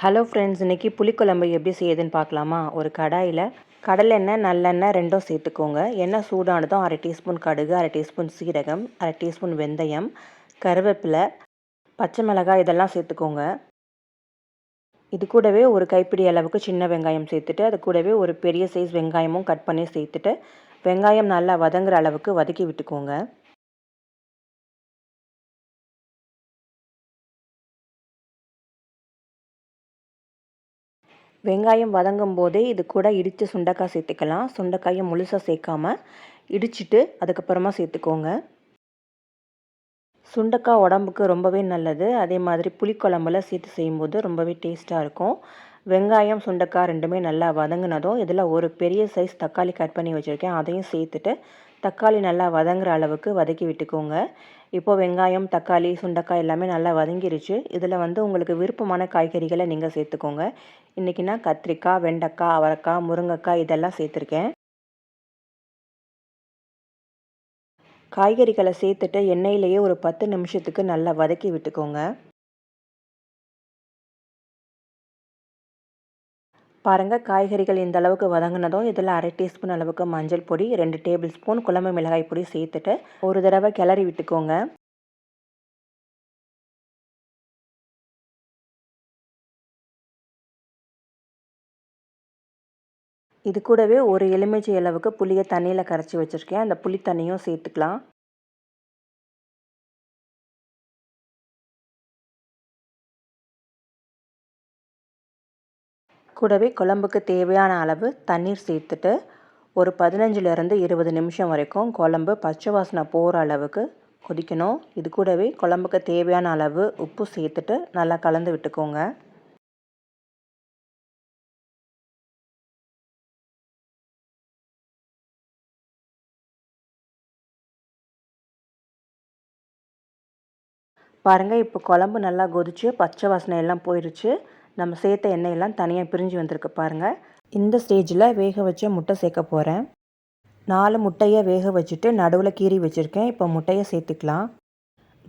Hello friends இன்றைக்கி புளிக்குழம்பு எப்படி செய்யுதுன்னு பார்க்கலாமா? ஒரு கடாயில் கடலெண்ணெய் நல்லெண்ணெய் ரெண்டும் சேர்த்துக்கோங்க. எண்ணெய் சூடானதும் அரை டீஸ்பூன் கடுகு அரை டீஸ்பூன் சீரகம் அரை டீஸ்பூன் வெந்தயம் கருவேப்பிலை பச்சை மிளகாய் இதெல்லாம் சேர்த்துக்கோங்க. இது கூடவே ஒரு கைப்பிடி அளவுக்கு சின்ன வெங்காயம் சேர்த்துட்டு அது கூடவே ஒரு பெரிய சைஸ் வெங்காயமும் கட் பண்ணி சேர்த்துட்டு வெங்காயம் நல்லா வதங்குற அளவுக்கு வதக்கி விட்டுக்கோங்க. வெங்காயம் வதங்கும் போதே இது கூட இடித்து சுண்டைக்காய் சேர்த்துக்கலாம். சுண்டைக்காயை முழுசாக சேர்க்காம இடிச்சிட்டு அதுக்கப்புறமா சேர்த்துக்கோங்க. சுண்டைக்காய் உடம்புக்கு ரொம்பவே நல்லது. அதே மாதிரி புளிக்குழம்புல சேர்த்து செய்யும்போது ரொம்பவே டேஸ்ட்டாக இருக்கும். வெங்காயம் சுண்டைக்காய் ரெண்டுமே நல்லா வதங்கினதும் இதில் ஒரு பெரிய சைஸ் தக்காளி கட் பண்ணி வச்சுருக்கேன். அதையும் சேர்த்துட்டு தக்காளி நல்லா வதங்குற அளவுக்கு வதக்கி விட்டுக்கோங்க. இப்போது வெங்காயம் தக்காளி சுண்டைக்காய் எல்லாமே நல்லா வதங்கிருச்சு. இதில் வந்து உங்களுக்கு விருப்பமான காய்கறிகளை நீங்கள் சேர்த்துக்கோங்க. இன்றைக்கி நான் கத்திரிக்காய் வெண்டைக்காய் அவரைக்காய் முருங்கைக்காய் இதெல்லாம் சேர்த்துருக்கேன். காய்கறிகளை சேர்த்துட்டு எண்ணெயிலேயே ஒரு பத்து நிமிஷத்துக்கு நல்லா வதக்கி விட்டுக்கோங்க. பாருங்கள் காய்கறிகள் இந்த அளவுக்கு வதங்கினதும் இதில் அரை டீஸ்பூன் அளவுக்கு மஞ்சள் பொடி ரெண்டு டேபிள் ஸ்பூன் குழம்பு மிளகாய் பொடி சேர்த்துட்டு ஒரு தடவை கிளறி விட்டுக்கோங்க. இது கூடவே ஒரு எலுமிச்சை அளவுக்கு புளியை தண்ணியில் கரைச்சி வச்சுருக்கேன். அந்த புளி தண்ணியும் சேர்த்துக்கலாம். கூடவே குழம்புக்கு தேவையான அளவு தண்ணீர் சேர்த்துட்டு ஒரு பதினஞ்சுலேருந்து இருபது நிமிஷம் வரைக்கும் குழம்பு பச்சை வாசனை போகிற அளவுக்கு கொதிக்கணும். இது கூடவே குழம்புக்கு தேவையான அளவு உப்பு சேர்த்துட்டு நல்லா கலந்து விட்டுக்கோங்க. பாருங்கள் இப்போ குழம்பு நல்லா கொதிச்சு பச்சை வாசனை எல்லாம் போயிடுச்சு நம்ம சேர்த்த எண்ணெயெல்லாம் தனியாக பிரிஞ்சு வந்திருக்கு பாருங்கள் இந்த ஸ்டேஜில் வேக வச்ச முட்டை சேர்க்க போகிறேன் நாலு முட்டையை வேக வச்சுட்டு நடுவில் கீறி வச்சுருக்கேன். இப்போ முட்டையை சேர்த்துக்கலாம்.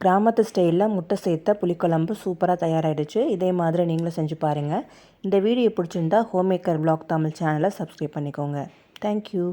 கிராமத்து ஸ்டைலில் முட்டை சேர்த்த புளிக்குழம்பு சூப்பராக தயாராகிடுச்சு இதே மாதிரி நீங்களும் செஞ்சு பாருங்கள் இந்த வீடியோ பிடிச்சிருந்தா ஹோம் மேக்கர் பிளாக் தமிழ் சேனலை சப்ஸ்கிரைப் பண்ணிக்கோங்க. தேங்க்யூ